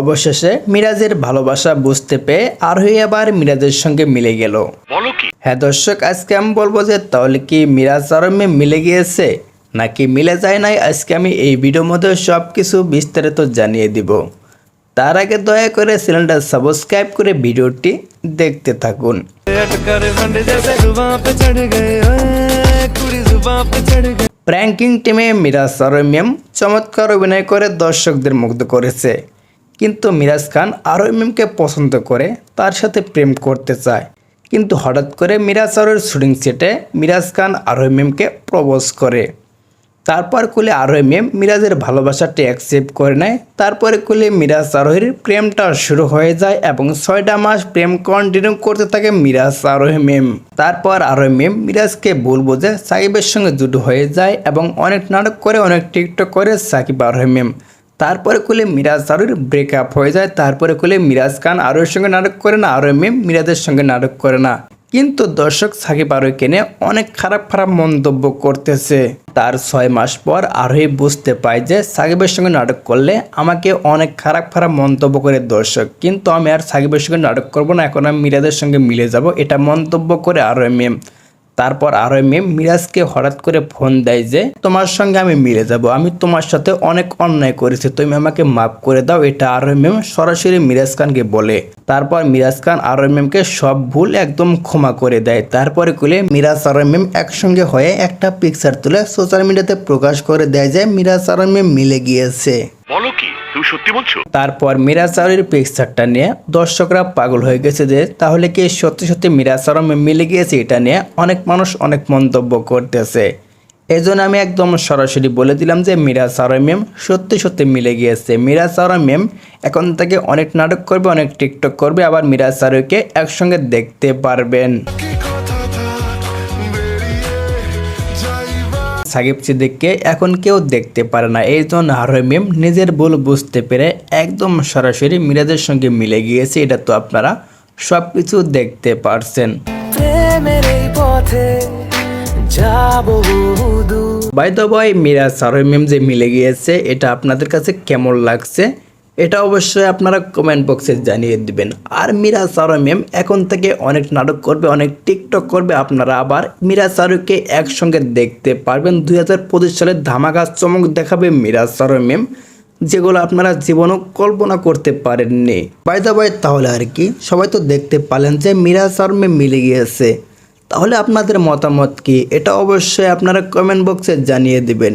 অবশেষে মিরাজের ভালোবাসা বুঝতে পেয়ে আর আরোহী আবার মিরাজের সঙ্গে মিলে গেল। হ্যাঁ দর্শক আজকে আমি বলব যে তাহলে কি মিরাজ আরমে মিলে গিয়েছে নাকি মিলে যায় নাই? আজকে আমি এই ভিডিওর মধ্যে সব কিছু বিস্তারিত জানিয়ে দিব। তার আগে দয়া করে সিলিন্ডার সাবস্ক্রাইব করে ভিডিওটি দেখতে থাকুন। প্র্যাঙ্কিং টিমে মিরাজ সরমিয়াম চমৎকার অভিনয় করে দর্শকদের মুগ্ধ করেছে। কিন্তু মিরাজ খান আরমিয়ামকে পছন্দ করে, তার সাথে প্রেম করতে চায়। কিন্তু হঠাৎ করে মিরাজ আরের শুটিং সেটে মিরাজ খান আরমিয়ামকে প্রপোজ করে। তারপর কুলে আরোহিম মিরাজের ভালোবাসাটি অ্যাকসেপ্ট করে নেয়। তারপরে কুলে মিরাজ আরোহীর প্রেমটা শুরু হয়ে যায় এবং ছয়টা মাস প্রেম কন্টিনিউ করতে থাকে মিরাজ আরোহিম তারপর আরোহিম মিরাজকে ভুল বোঝে সাকিবের সঙ্গে জুটো হয়ে যায় এবং অনেক নাটক করে, অনেক টিকটক করে সাকিব আরোহিম তারপরে কুলে মিরাজ আরোর ব্রেকআপ হয়ে যায়, তারপরে কুলে মিরাজ খান আরোর সঙ্গে নাটক করে না আরোহিম মিরাজের সঙ্গে নাটক করে না। কিন্তু দর্শক সাকিব আরোহীকে নিয়ে অনেক খারাপ খারাপ মন্তব্য করতেছে। তার ছয় মাস পর আরোহী বুঝতে পায় যে সাকিবের সঙ্গে নাটক করলে আমাকে অনেক খারাপ খারাপ মন্তব্য করে দর্শক। কিন্তু আমি আর সাকিবের সঙ্গে নাটক করব না, এখন আমি মিরাজের সঙ্গে মিলে যাব, এটা মন্তব্য করে আরোহী মেম তারপর আরোহী মেম মিরাজকে হঠাৎ করে ফোন দেয় যে, তোমার সঙ্গে আমি মিলে যাব, আমি তোমার সাথে অনেক অন্যায় করেছি, তুমি আমাকে মাফ করে দাও। এটা আরোহী মেম সরাসরি মিরাজ খানকে বলে। তারপর মিরাজ খান আরোহী মেমকে সব ভুল একদম ক্ষমা করে দেয়। তারপরে কুলে মিরাজ আরোহী মেম একসঙ্গে হয়ে একটা পিকচার তুলে সোশ্যাল মিডিয়াতে প্রকাশ করে দেয় যে, মিরাজ আরোহী মেম মিলে গিয়েছে। বলো কি? তুমি সত্যি বলছো? তারপর মিরাজ আরোহীর পিকচারটা নিয়ে দর্শকরা পাগল হয়ে গেছে যে, তাহলে কি সত্যি সত্যি মিরাজ আরমে মিলে গিয়েছে এটা নিয়ে? অনেক মানুষ অনেক মন্তব্য করতেছে। এই আমি একদম সরাসরি বলে দিলাম যে মিরাজ আরমেম সত্যি সত্যি মিলে গিয়েছে। মিরাজ আরমেম এখন থেকে অনেক নাটক করবে, অনেক টিকটক করবে, আবার মিরাজ আরোকে একসঙ্গে দেখতে পারবেন। সাকিব সিদ্দিককে এখন কেউ দেখতে পারে না। এই জন্য আরমেম নিজের ভুল বুঝতে পেরে একদম সরাসরি মিরাজের সঙ্গে মিলে গিয়েছে। এটা তো আপনারা সব কিছু দেখতে পারছেন। বাইদ বয় মিরাজ হারমিম যে মিলে গিয়েছে এটা আপনাদের কাছে কেমন লাগছে? এটা অবশ্যই আপনারা কমেন্ট বক্সে জানিয়ে দিবেন। আর মিরাজ আরমেম এখন থেকে অনেক নাটক করবে, অনেক টিকটক করবে, আপনারা আবার মিরাজ আরুকে একসঙ্গে দেখতে পারবেন। দুই হাজার পঁচিশ সালে ধামাকা চমক দেখাবে মিরা মিরাজ আরমেম যেগুলো আপনারা জীবনও কল্পনা করতে পারেননি। বাই তাহলে আর কি? সবাই তো দেখতে পারলেন যে মিরাজ আরমেম মিলে গিয়েছে। তাহলে আপনাদের মতামত কি? এটা অবশ্যই আপনারা কমেন্ট বক্সে জানিয়ে দিবেন।